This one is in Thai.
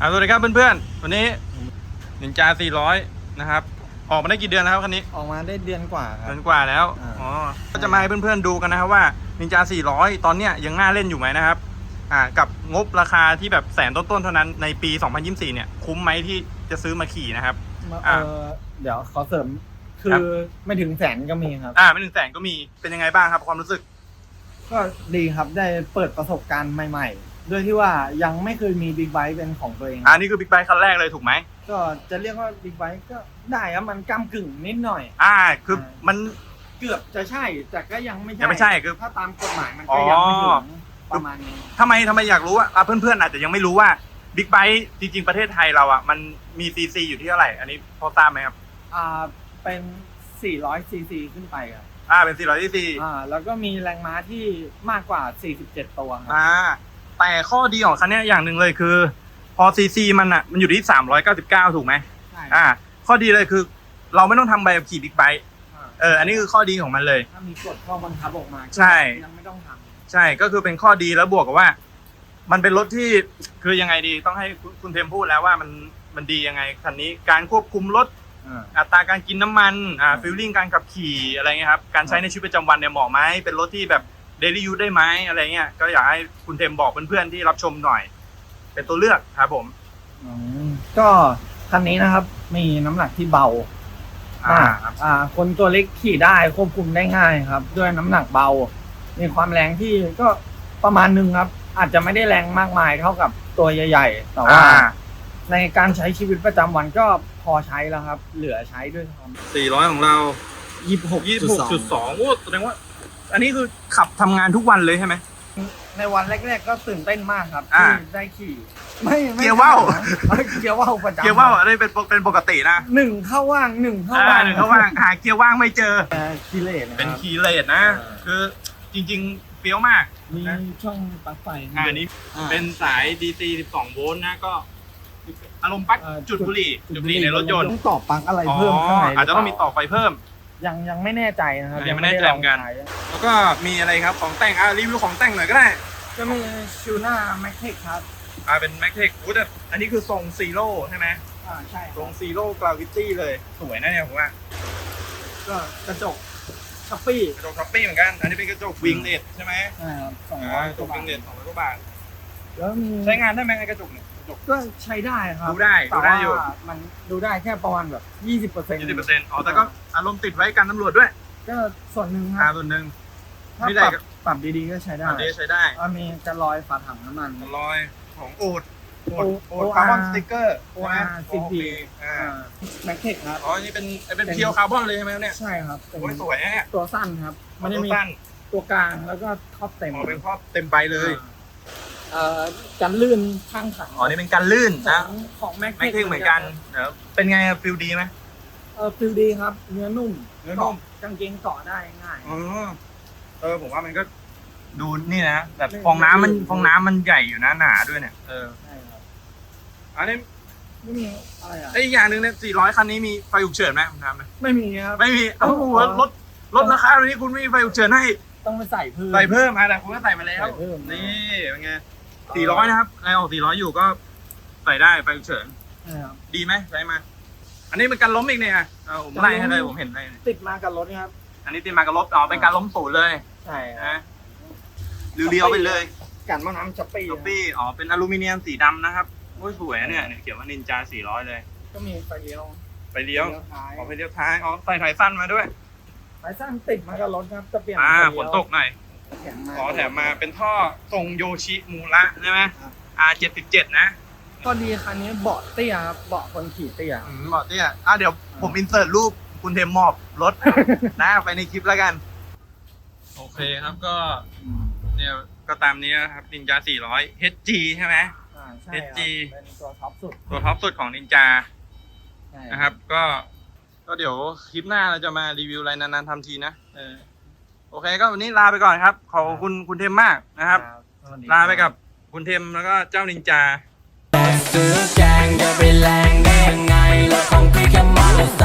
อ่าสวัสดีครับเพื่อนๆ วันนี้นินจา400 นะครับ ออกมาได้กี่เดือนแล้วครับคันนี้ออกมาได้เดือนกว่าครัเดืบ อนกว่าแล้วอ่า อ๋อก็จะมาให้เพื่อนๆดูกันนะครับว่านินจา400 ตอนเนี้ยยังน่าเล่นอยู่ไหมนะครับ อ่ากับงบราคาที่แบบแสนต้นๆเท่านั้นในปี 2024 เนี่ย คุ้มไหมที่จะซื้อมาขี่นะครับมาอ่าเออเดี๋ยวขอเสริมคืครัอ บ ไม่ถึงแสนก็มีครับ อ่าไม่ถึงแสนก็มีเป็นยังไงบ้างครับความรู้สึก ก็ดีครับได้เปิดประสบการณ์ใหม่ๆ ด้วยที่ว่ายังไม่เคยมีบิ๊กไบค์เป็นของตัวเองอ่านี่คือบิ๊กไบค์คันแรกเลยถูกไหมก็จะเรียกว่าบิ๊กไบค์ก็ได้ครับมันก้ากึ่งนิดหน่อย อ่าคืออ่ามัน เกือบจะใช่แต่ก็ยังไม่ใช่ยังไม่ใช่คือถ้าตามกฎหมายมันก็ยังไม่ถึอ๋องประมาณนี้ทำไมทำไมอยากรู้ว่าอะเพื่อนๆอาจจะยังไม่รู้ว่าบิ๊กไบค์จริงๆประเทศไทยเราอะมันมีซีซีอยู่ที่เท่าไหร่ อันนี้พอทราบไหมครับ อ่าเป็น400ซีซีขึ้นไปครับอ่าเป็น400ซีซีอ่าแล้วก็มีแรงม้าที่มากกว่า 47 ตัวครับอ่า แต่ข้อดีของคันเนี้ยอย่างหนึ่งเลยคือ พอซีซีมันอะมันอยู่ที่399ถูกไหมใช่อ่า ข้อดีเลยคือ เราไม่ต้องทำใบขับขี่บิ๊กไบค์อ่าเอออันนี้คือข้อดีของมันเลย ถ้ามีกฎข้อบังคับออกมาใช่ ยังไม่ต้องทใช่ก็คือเป็นข้อดีแล้วบวกกับว่า มันเป็นรถที่คือยังไงดีต้องให้คุณคุณเทมพูดแล้วว่ามันมันดียังไงคันนี้การควบคุมรถำอ่า อัตราการกินน้ำมัน อ่าอืมฟิลลิ่ง การขับขี่ อะไรเงี้ยครับ การใช้ในชีวิตประจำวันเนี่ยเหมาะไหม เป็นรถที่แบบ เดลี่ยูได้ไหมอะไรเงี้ยก็อยากให้คุณเทมบอกเพื่อนๆที่รับชมหน่อย เป็นตัวเลือกครับผมอืมก็คันนี้นะครับ มีน้ำหนักที่เบาอ่ามากอ่า คนตัวเล็กขี่ได้ควบคุมได้ง่ายครับ ด้วยน้ำหนักเบา มีความแรงที่ก็ประมาณหนึงครับ อาจจะไม่ได้แรงมากมายเท่ากับตัวใหญ่ๆ แต่ว่า อ่า ในการใช้ชีวิตประจำวันก็พอใช้แล้วครับ เหลือใช้ด้วยครับ400ของเรา ยี่สิบหก26.2โอ้แสดงว่า อันนี้คือขับทำงานทุกวันเลยใช่ไหม ในวันแรก ๆ ก็ตื่นเต้นมากครับอ่าที่ได้ขี่ ไม่ไม่เกียร์ว่าว เอ้ยเกียร์ว่าวประจำเกียร์ว่าวอันนี้เป็นปกเป็นปกตินะหนึ่งเข้าว่างหนึ่งเข้าอ่าว่างหนึ่งเขาว่างหาเกียร์ว่างไม่เจอ เอ่อคีเลสนะเป็นครับ คีย์เลสนะ อ่า คือจริงๆเฟี้ยวมาก มีนะช่องปลั๊กไฟอ่าอันนี้อ่าเป็นสาย DC 12 โวลต์นะก็ อารมณ์ปลั๊กเอ่อจุด บุหรี่จุดบุหรี่ในรถยนต์ต้องต่อปลั๊กอะไรอ๋อเพิ่มข้างในอาจจะต้องมีต่อไฟเพิ่ม ยังยังไม่แน่ใจนะครับยังไม่แน่ใจเหมือนกันด้ลงใช้แล้วก็มีอะไรครับของแต่งอะรีวิวของแต่งหน่อยก็ได้ก็มีชูน่าแม็กเทคครับอ่าเป็นแม็กเทคอู้แต่อันนี้คือทรงซีโร่ใช่ไหมอ่าใช่ทรงซีโร่กราวิตี้เลยสวยนะเนี่ยผมว่าก็กระจกคัฟฟี่กระจกท็อปปี้เหมือนกัน อันนี้เป็นกระจกวิงเลดใช่ไหมใช่ครับสองอ่าร้อยกระจกกว่าวิบางทเลดสองร้อยกว่าบาท แล้วมีใช้งานได้ไหมไอ้กระจกเนี่ยกระจก ก็ใช้ได้ครับดูได้ดูได้อยู่ แต่ว่ามันดูได้แค่ประมาณแบบยี่สิบเปอร์เซ็นต์ยี่สิบเปอร์เซ็นต์อ๋อแต่ก็อารมณ์ติดไว้กันตำรวจด้วยก็ส่วนหนึ่งคอ่ารับส่วนหนึ่ง ถ้าไม่ได้ปรับก็ ปรับดีๆก็ใช้ได้อันนี้ใช้ได้อ่ามีกระลอยฝาถังน้ำมันรอยของอูดอูดโออูด OR คาร์บอนสติ๊กเกอร์ OR โอเค10อ่าแม็กเทคครับ อ๋อนี่เป็นเป็น เพียวคาร์บอนเลยใช่ไหมเนี่ยใช่ครับเป็นโอ้ยสวยนะเนี่ยตัวสั้นครับ มันจะมีสั้นตัวกลางแล้วก็ท็อปเต็ม อ๋อเป็นครอบเต็มใบเลย เอ่อกันลื่นข้างถังอ๋อนี่เป็นการลื่นขอนะงของแม็กไม่เท่งเหมือนกันเดี๋ยวเป็นไงอะฟิลดีไหม เออฟิลดีครับ เนื้อนุ่มเนื้อนุ่ม กางเกงเกาะได้ง่าย อ๋อเออผมว่ามันก็ดูนี่นะแบบไม่ฟองน้ำมันไม่ฟองน้ำมันใหญ่อยู่นะหนาด้วยเนี่ยเออใช่ครับอันนี้ไม่มีอะไรอะไอ้ยอีกอย่างหนึ่งเนี่ย400 คันนี้มีไฟฉุกเฉินไหมผมถามหน่อยไม่มีครับ ไม่มีเอ้าอ๋อรถรถราคาแบบนี้คุณไม่มีไฟฉุกเฉินให้ ต้องไปใส่เพิ่ม ใส่เพิ่มอะแต่คุณก็ใส่มาแล้ว ใส่เพิ่ม นี่เป็นไง สี่ร้อยนะครับใครออกสี่ร้อยอยู่ก็ใส่ได้ไฟฉุกเฉินใช่ครับ ดีไหมใช้มา อันนี้เป็นการล้มอีกเนี่ยเอาผมไล่ให้เลยผมเห็นเลยติดมากับรถครับ อันนี้ตีมากับรถอ๋อเป็นการล้มศูนย์เลยใช่ครับนะเรียวๆไปเลยกันมะน้ำช็อปปี้ท็อปปี้อ๋อเป็นอลูมิเนียมสีดำนะครับโอ้ยสวยนะเนี่ยเนี่ยเขียนว่านินจาสี่ร้อยเลย ก็มีไฟเลี้ยวไปเลี้ยวท้ายขอไปเลี้ยวท้ายอ๋อใส่ไถสั้นมาด้วย ไฟสั้นติดมากับรถครับจะเปลี่ยนอ่าไฟฝเลี้นยวตกหน่อย แถมมาขอแถมมาเป็นท่อทรงโยชิมูระใช่ไหมครับ R เจ็ดสิบเจ็ดนะก็ดีคันนี้เบาะเตี้ยครับเบาะคนขี่เตี้ย อืมบอกเนี่ยอะเดี๋ยวผมอินเสิร์ตรูปคุณเทมมอบรถ นะไปในคลิปแล้วกัน โอเคครับก็เนี่ยก็ตามนี้นะครับนินจา400 HG ใช่ไหม อ่าใช่ครับ HG เป็นตัวท็อปสุดตัวท็อปสุดของนินจาใช่นะครับ ก็ ก็เดี๋ยวคลิปหน้าเราจะมารีวิวอะไรนานๆทำทีนะเออ โอเคก็วันนี้ลาไปก่อนครับ ขอบคุณคุณเทมมากนะครับสวัสดีลาไปกับคุณเทมแล้วก็เจ้านินจาซื้อแกงอย่าไปแรงได้ยังไงแล้วของพี่แค่มอเตอร์ไซ